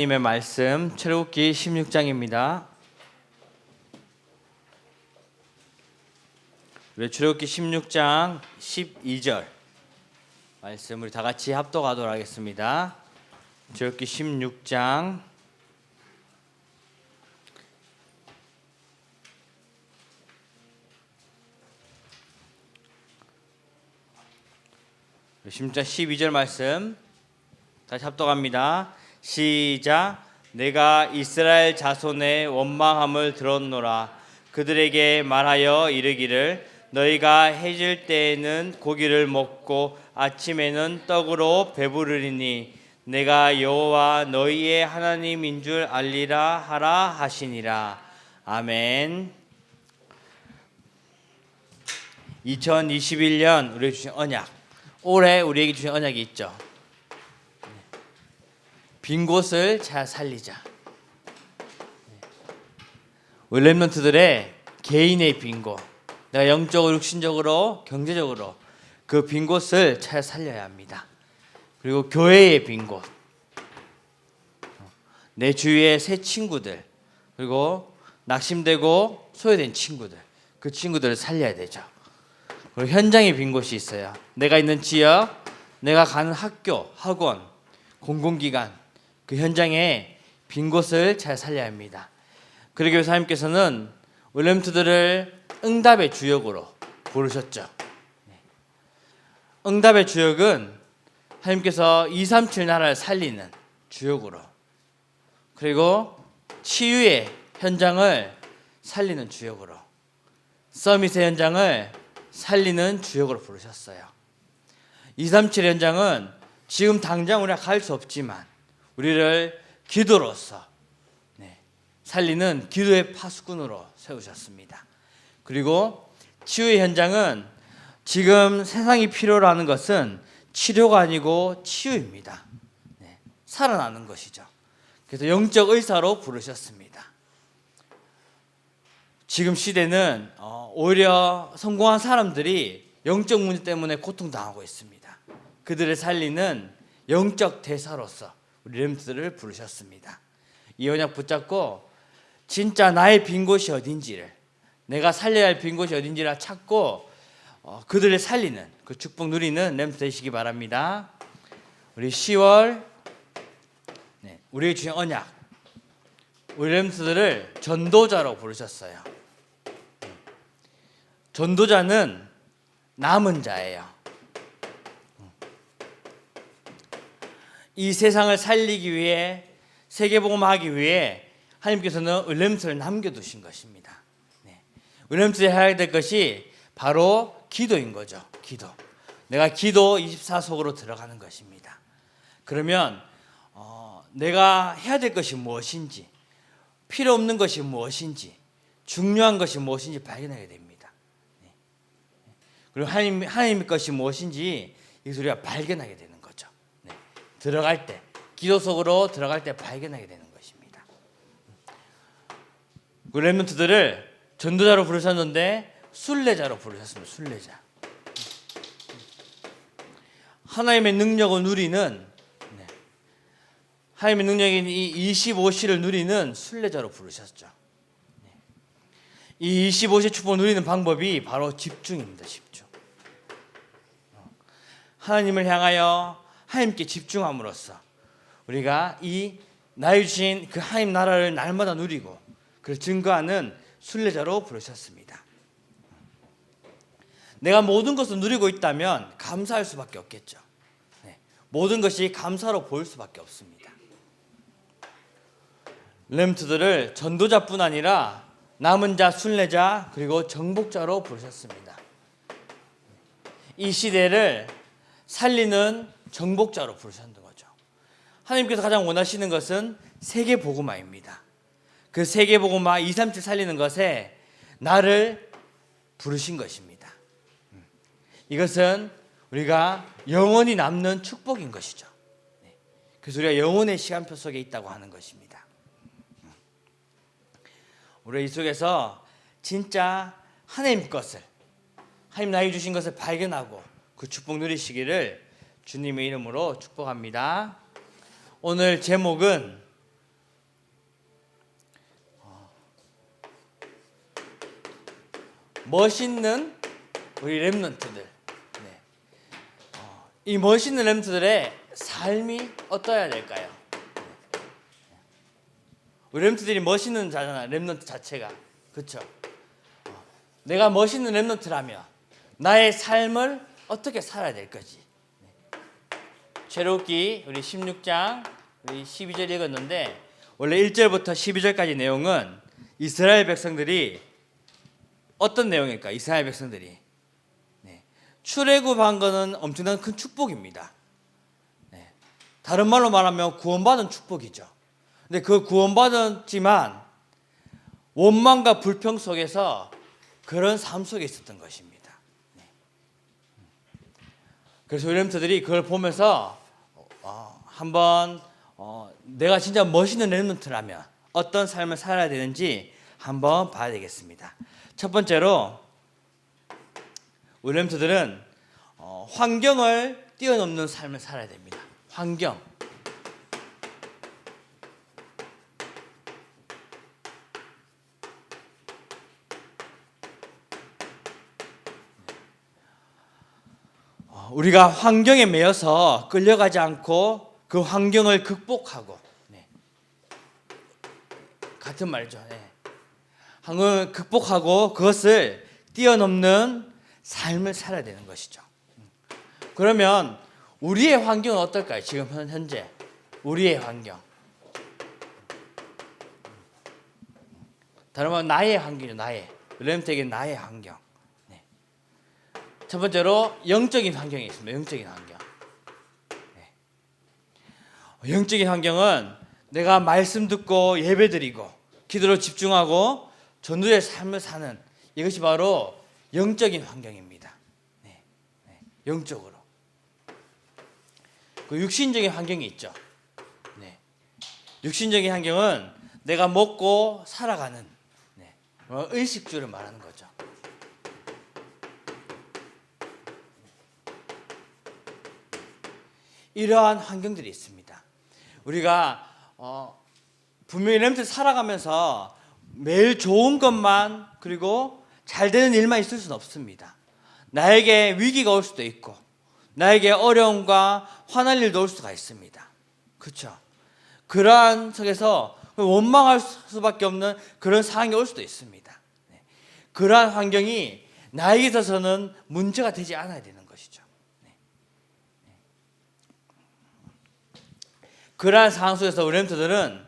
님의 말씀 출애굽기 16장입니다. 우리 출애굽기 16장 12절 말씀 우리 다 같이 합독하도록 하겠습니다. 출애굽기 16장 우리 16장 12절 말씀 다시 합독합니다. 시작. 내가 이스라엘 자손의 원망함을 들었노라. 그들에게 말하여 이르기를 너희가 해질 때에는 고기를 먹고 아침에는 떡으로 배부르리니 내가 여호와 너희의 하나님인 줄 알리라 하라 하시니라. 아멘. 2021년 우리에게 주신 언약. 올해 우리에게 주신 언약이 있죠. 빈 곳을 잘 살리자. 랩런트들의 개인의 빈 곳, 내가 영적으로, 육신적으로, 경제적으로 그 빈 곳을 잘 살려야 합니다. 그리고 교회의 빈 곳, 내 주위의 새 친구들, 그리고 낙심되고 소외된 친구들, 그 친구들을 살려야 되죠. 그리고 현장에 빈 곳이 있어요. 내가 있는 지역, 내가 가는 학교, 학원, 공공기관, 그 현장에 빈 곳을 잘 살려야 합니다. 그러기 위해서 하나님께서는 윌렘트들을 응답의 주역으로 부르셨죠. 네. 응답의 주역은 하나님께서 237 나라를 살리는 주역으로 그리고 치유의 현장을 살리는 주역으로 서밋의 현장을 살리는 주역으로 부르셨어요. 237 현장은 지금 당장 우리가 갈 수 없지만 우리를 기도로서 네, 살리는 기도의 파수꾼으로 세우셨습니다. 그리고 치유의 현장은 지금 세상이 필요로 하는 것은 치료가 아니고 치유입니다. 네, 살아나는 것이죠. 그래서 영적 의사로 부르셨습니다. 지금 시대는 어, 오히려 성공한 사람들이 영적 문제 때문에 고통당하고 있습니다. 그들을 살리는 영적 대사로서 우리 렘트들을 부르셨습니다. 이 언약 붙잡고 진짜 나의 빈 곳이 어딘지를 내가 살려야 할 빈 곳이 어딘지를 찾고 어, 그들을 살리는 그 축복 누리는 렘트 되시기 바랍니다. 우리 10월 네, 우리의 주신 언약 우리 렘트들을 전도자로 부르셨어요. 전도자는 남은 자예요. 이 세상을 살리기 위해 세계복음하기 위해 하나님께서는 을렘트를 남겨두신 것입니다. 네. 을렘트에 해야 될 것이 바로 기도인 거죠. 기도. 내가 기도 24속으로 들어가는 것입니다. 그러면 어, 내가 해야 될 것이 무엇인지, 필요 없는 것이 무엇인지, 중요한 것이 무엇인지 발견하게 됩니다. 네. 그리고 하나님 하나님의 것이 무엇인지 이것을 우리가 발견하게 됩니다. 들어갈 때 기도 속으로 들어갈 때 발견하게 되는 것입니다. 그 렘넌트들을 전도자로 부르셨는데 순례자로 부르셨습니다. 순례자. 하나님의 능력을 누리는 네. 하나님의 능력인 이 25시를 누리는 순례자로 부르셨죠. 네. 이 25시 축복을 누리는 방법이 바로 집중입니다. 집중. 하나님을 향하여 하나님께 집중함으로써 우리가 이 나의 주신 그 하나님 나라를 날마다 누리고 그를 증거하는 순례자로 부르셨습니다. 내가 모든 것을 누리고 있다면 감사할 수밖에 없겠죠. 네, 모든 것이 감사로 보일 수밖에 없습니다. 렘트들을 전도자뿐 아니라 남은 자, 순례자 그리고 정복자로 부르셨습니다. 이 시대를 살리는 정복자로 부르셨는 거죠. 하나님께서 가장 원하시는 것은 세계 복음화입니다. 그 세계 복음화 2, 3, 7 살리는 것에 나를 부르신 것입니다. 음. 이것은 우리가 영원히 남는 축복인 것이죠. 네. 그래서 우리가 영혼의 시간표 속에 있다고 하는 것입니다. 음. 우리 이 속에서 진짜 하나님 것을 하나님 나에게 주신 것을 발견하고 그 축복 누리시기를 주님의 이름으로 축복합니다. 오늘 제목은 멋있는 우리 렘넌트들. 네. 어, 이 멋있는 렘트들의 삶이 어떠해야 될까요? 네. 우리 렘트들이 멋있는 자잖아. 렘넌트 자체가. 그렇죠? 내가 멋있는 렘넌트라면 나의 삶을 어떻게 살아야 될 거지? 네. 최록기 우리 16장 우리 12절 읽었는데 원래 1절부터 12절까지 내용은 이스라엘 백성들이 어떤 내용일까? 이스라엘 백성들이 네. 출애굽한 거는 엄청난 큰 축복입니다. 네. 다른 말로 말하면 구원받은 축복이죠. 근데 그 구원받았지만 원망과 불평 속에서 그런 삶 속에 있었던 것입니다. 네. 그래서 렘트들이 그걸 보면서 어, 한번 어, 내가 진짜 멋있는 렘넌트라면 어떤 삶을 살아야 되는지 한번 봐야 되겠습니다. 첫 번째로 우리 렘트들은 어, 환경을 뛰어넘는 삶을 살아야 됩니다. 환경. 어, 우리가 환경에 매여서 끌려가지 않고 그 환경을 극복하고 네. 같은 말이죠. 네. 환경을 극복하고 그것을 뛰어넘는 삶을 살아야 되는 것이죠. 그러면 우리의 환경은 어떨까요? 지금 현- 현재 우리의 환경. 다른 말 나의 환경이죠. 나의 렘텍의 나의 환경. 네. 첫 번째로 영적인 환경이 있습니다. 영적인 환경. 네. 영적인 환경은 내가 말씀 듣고 예배드리고 기도로 집중하고 전도의 삶을 사는 이것이 바로 영적인 환경입니다. 네. 네. 영적으로. 그 육신적인 환경이 있죠. 네. 육신적인 환경은 내가 먹고 살아가는 네. 어, 의식주를 말하는 거죠. 이러한 환경들이 있습니다. 우리가 어, 분명히 렘트 살아가면서 매일 좋은 것만 그리고 잘 되는 일만 있을 수는 없습니다. 나에게 위기가 올 수도 있고 나에게 어려움과 화날 일도 올 수가 있습니다. 그렇죠? 그러한 속에서 원망할 수밖에 없는 그런 상황이 올 수도 있습니다. 네. 그러한 환경이 나에게 있어서는 문제가 되지 않아야 되는 것이죠. 네. 네. 그러한 상황 속에서 우리 렘터들은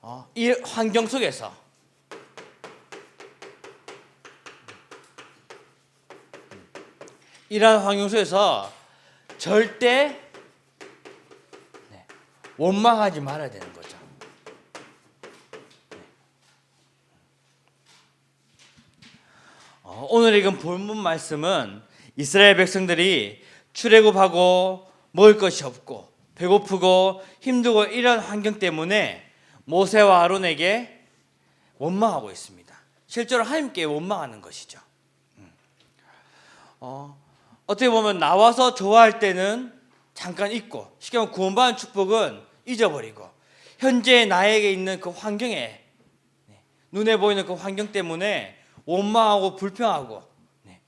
어, 이 환경 속에서 이러한 환경 속에서 절대 네, 원망하지 말아야 되는 거죠. 네. 어, 오늘 읽은 본문 말씀은 이스라엘 백성들이 출애굽하고 먹을 것이 없고 배고프고 힘들고 이런 환경 때문에 모세와 아론에게 원망하고 있습니다. 실제로 하나님께 원망하는 것이죠. 음. 어, 어떻게 보면 나와서 좋아할 때는 잠깐 잊고 쉽게 말하면 구원받은 축복은 잊어버리고 현재 나에게 있는 그 환경에 네, 눈에 보이는 그 환경 때문에 원망하고 불평하고 네,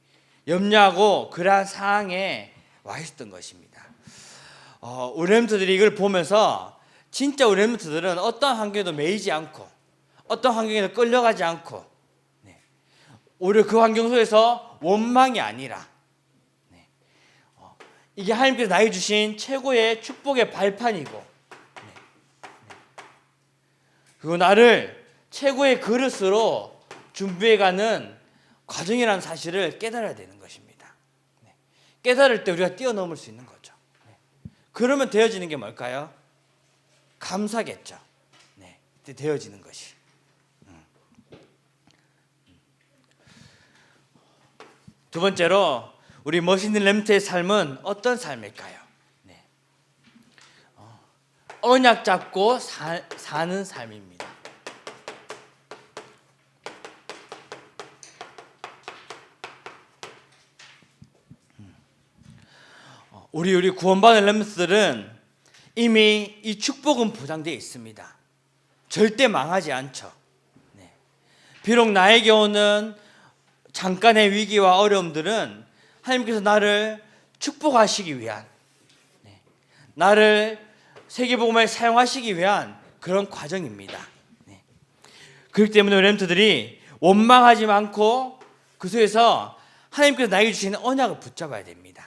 염려하고 그러한 상황에 와 있었던 것입니다. 어, 우리 렘트들이 이걸 보면서 진짜 우리 렘트들은 어떤 환경에도 매이지 않고 어떤 환경에도 끌려가지 않고 네, 오히려 그 환경 속에서 원망이 아니라 이게 하나님께서 나에게 주신 최고의 축복의 발판이고 네. 네. 그리고 나를 최고의 그릇으로 준비해가는 과정이라는 사실을 깨달아야 되는 것입니다. 네. 깨달을 때 우리가 뛰어넘을 수 있는 거죠. 네. 그러면 되어지는 게 뭘까요? 감사겠죠. 네, 되어지는 것이. 음. 두 번째로 우리 멋있는 렘트의 삶은 어떤 삶일까요? 네. 어, 언약 잡고 사, 사는 삶입니다. 우리 우리 구원받은 렘트들은 이미 이 축복은 보장되어 있습니다. 절대 망하지 않죠. 네. 비록 나에게 오는 잠깐의 위기와 어려움들은 하나님께서 나를 축복하시기 위한 네, 나를 세계복음에 사용하시기 위한 그런 과정입니다. 네. 그렇기 때문에 렘트들이 원망하지 않고 그 속에서 하나님께서 나에게 주시는 언약을 붙잡아야 됩니다.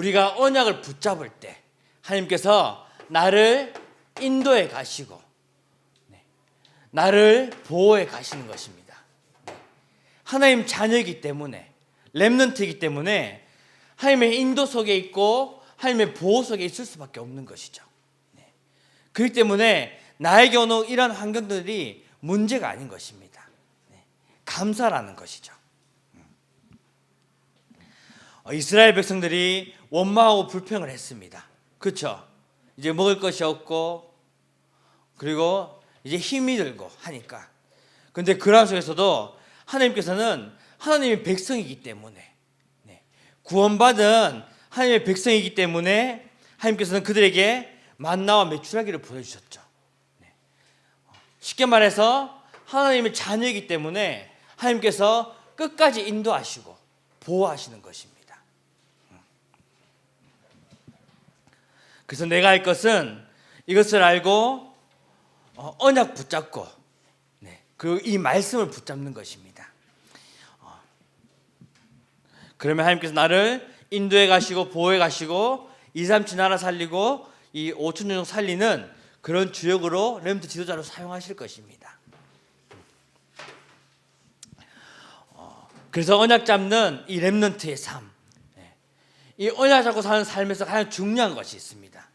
우리가 언약을 붙잡을 때 하나님께서 나를 인도에 가시고 네, 나를 보호해 가시는 것입니다. 네. 하나님 자녀이기 때문에 렘넌트이기 때문에 하나님의 인도 속에 있고 하나님의 보호 속에 있을 수밖에 없는 것이죠. 네. 그렇기 때문에 나에게 오는 이런 환경들이 문제가 아닌 것입니다. 네. 감사라는 것이죠. 어, 이스라엘 백성들이 원망하고 불평을 했습니다. 그렇죠? 이제 먹을 것이 없고 그리고 이제 힘이 들고 하니까. 근데 그러한 속에서도 하나님께서는 하나님의 백성이기 때문에 네, 구원받은 하나님의 백성이기 때문에 하나님께서는 그들에게 만나와 메추라기를 보여주셨죠. 네. 쉽게 말해서 하나님의 자녀이기 때문에 하나님께서 끝까지 인도하시고 보호하시는 것입니다. 그래서 내가 할 것은 이것을 알고 어, 언약 붙잡고 네, 그리고 이 말씀을 붙잡는 것입니다. 어, 그러면 하나님께서 나를 인도에 가시고 보호해 가시고 이삼치 나라 살리고 이 오천 종 살리는 그런 주역으로 렘트 지도자로 사용하실 것입니다. 어, 그래서 언약 잡는 이 렘넌트의 삶, 네, 이 언약 잡고 사는 삶에서 가장 중요한 것이 있습니다.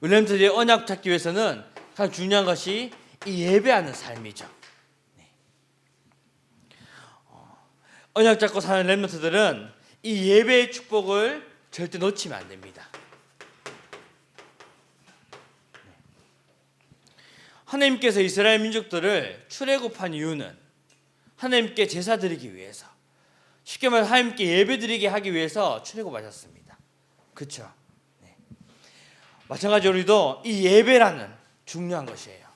우리 렘트들이 언약 찾기 위해서는 가장 중요한 것이 이 예배하는 삶이죠. 네. 어, 언약 잡고 사는 렘넌트들은 이 예배의 축복을 절대 놓치면 안 됩니다. 네. 하나님께서 이스라엘 민족들을 출애굽한 이유는 하나님께 제사 드리기 위해서 쉽게 말해 하나님께 예배 드리게 하기 위해서 출애굽하셨습니다. 그렇죠? 마찬가지로 우리도 이 예배라는 중요한 것이에요.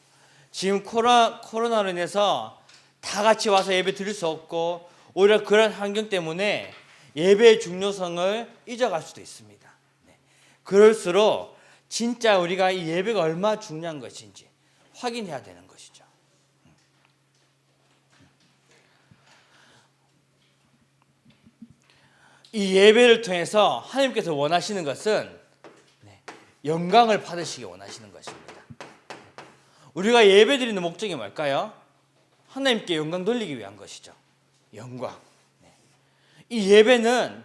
지금 코로나, 코로나로 인해서 다 같이 와서 예배 드릴 수 없고 오히려 그런 환경 때문에 예배의 중요성을 잊어갈 수도 있습니다. 네. 그럴수록 진짜 우리가 이 예배가 얼마나 중요한 것인지 확인해야 되는 것이죠. 이 예배를 통해서 하나님께서 원하시는 것은 영광을 받으시기 원하시는 것입니다. 우리가 예배 드리는 목적이 뭘까요? 하나님께 영광 돌리기 위한 것이죠. 영광. 네. 이 예배는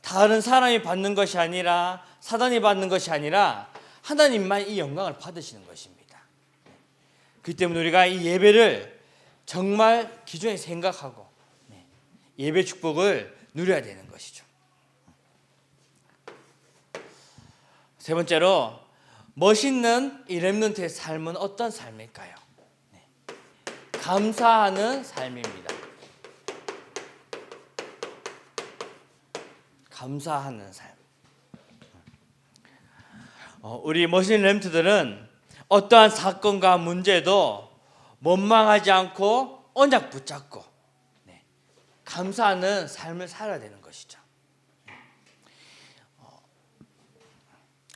다른 사람이 받는 것이 아니라 사단이 받는 것이 아니라 하나님만 이 영광을 받으시는 것입니다. 네. 그 때문에 우리가 이 예배를 정말 기존에 생각하고 네. 예배 축복을 누려야 되는 것이죠. 세 번째로 멋있는 이 렘넌트의 삶은 어떤 삶일까요? 네. 감사하는 삶입니다. 감사하는 삶. 어, 우리 멋있는 렘트들은 어떠한 사건과 문제도 원망하지 않고 언약 붙잡고 네. 감사하는 삶을 살아야 되는 것이죠.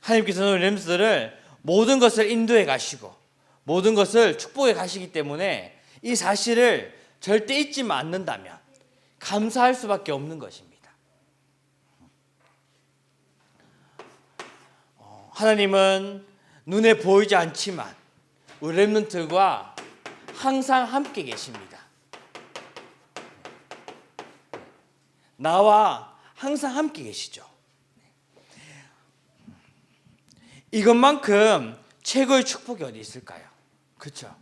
하나님께서는 렘스들을 모든 것을 인도해 가시고 모든 것을 축복해 가시기 때문에 이 사실을 절대 잊지 않는다면 감사할 수밖에 없는 것입니다. 어, 하나님은 눈에 보이지 않지만 우리 렘넌트과 항상 함께 계십니다. 나와 항상 함께 계시죠. 이것만큼 최고의 축복이 어디 있을까요? 그렇죠?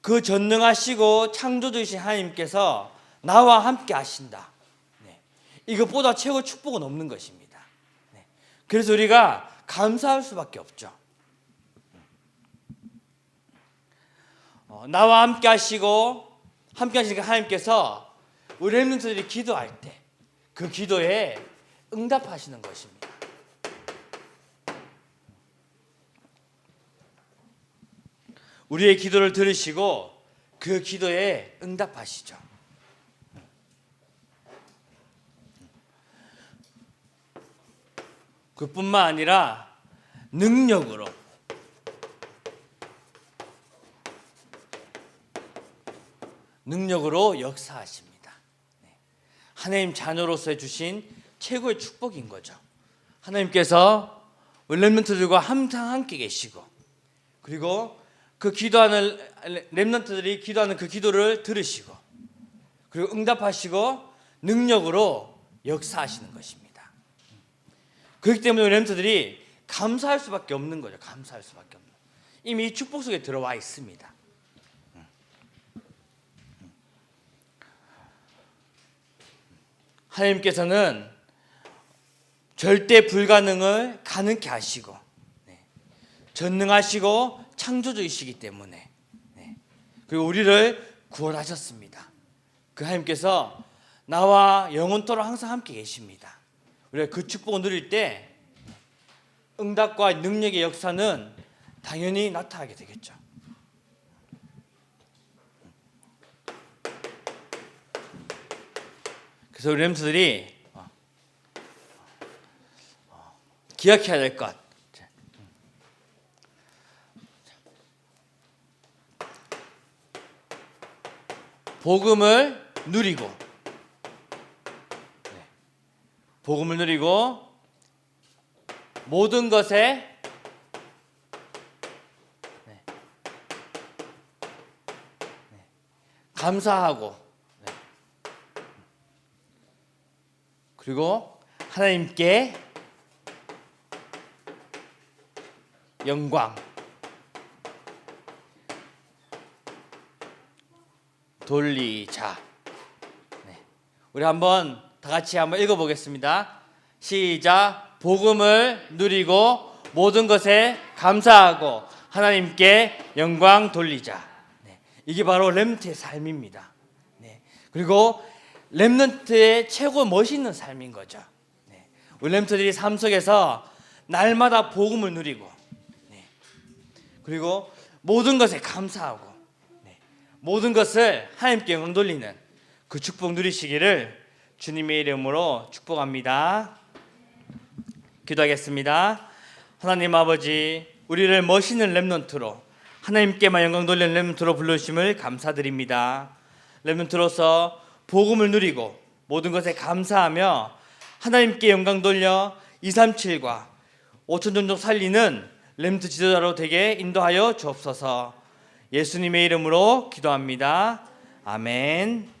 그 전능하시고 창조주이신 하나님께서 나와 함께 하신다. 네. 이것보다 최고 축복은 없는 것입니다. 네. 그래서 우리가 감사할 수밖에 없죠. 어, 나와 함께 하시고 함께 하시니까 하나님께서 우리 렘넌트들이 기도할 때 그 기도에 응답하시는 것입니다. 우리의 기도를 들으시고 그 기도에 응답하시죠. 그뿐만 아니라 능력으로 능력으로 역사하십니다. 네. 하나님 자녀로서 주신 최고의 축복인 거죠. 하나님께서 렘넌트들과 항상 함께 계시고 그리고 그 기도하는 렘넌트들이 기도하는 그 기도를 들으시고 그리고 응답하시고 능력으로 역사하시는 것입니다. 그렇기 때문에 렘넌트들이 감사할 수밖에 없는 거죠. 감사할 수밖에 없는. 이미 이 축복 속에 들어와 있습니다. 하나님께서는 절대 불가능을 가능케 하시고 네. 전능하시고 창조주이시기 때문에 네. 그리고 우리를 구원하셨습니다. 그 하나님께서 나와 영원토록 항상 함께 계십니다. 우리가 그 축복을 누릴 때 응답과 능력의 역사는 당연히 나타나게 되겠죠. 그래서 우리 렘스들이 기억해야 될 것. 복음을 누리고 네. 복음을 누리고 모든 것에 네. 네. 감사하고 네. 그리고 하나님께 영광 돌리자. 네. 우리 한번 다 같이 한번 읽어보겠습니다. 시작. 복음을 누리고 모든 것에 감사하고 하나님께 영광 돌리자. 네. 이게 바로 렘트의 삶입니다. 네. 그리고 렘넌트의 최고 멋있는 삶인 거죠. 네. 우리 렘트들이 삶 속에서 날마다 복음을 누리고 네. 그리고 모든 것에 감사하고 네. 모든 것을 하나님께 돌리는 그 축복 누리시기를 주님의 이름으로 축복합니다. 기도하겠습니다. 하나님 아버지, 우리를 멋있는 렘넌트로 하나님께만 영광 돌리는 렘넌트로 불러주심을 감사드립니다. 렘넌트로서 복음을 누리고 모든 것에 감사하며 하나님께 영광 돌려 237과 5천 종족 살리는 렘트 지도자로 되게 인도하여 주옵소서. 예수님의 이름으로 기도합니다. 아멘.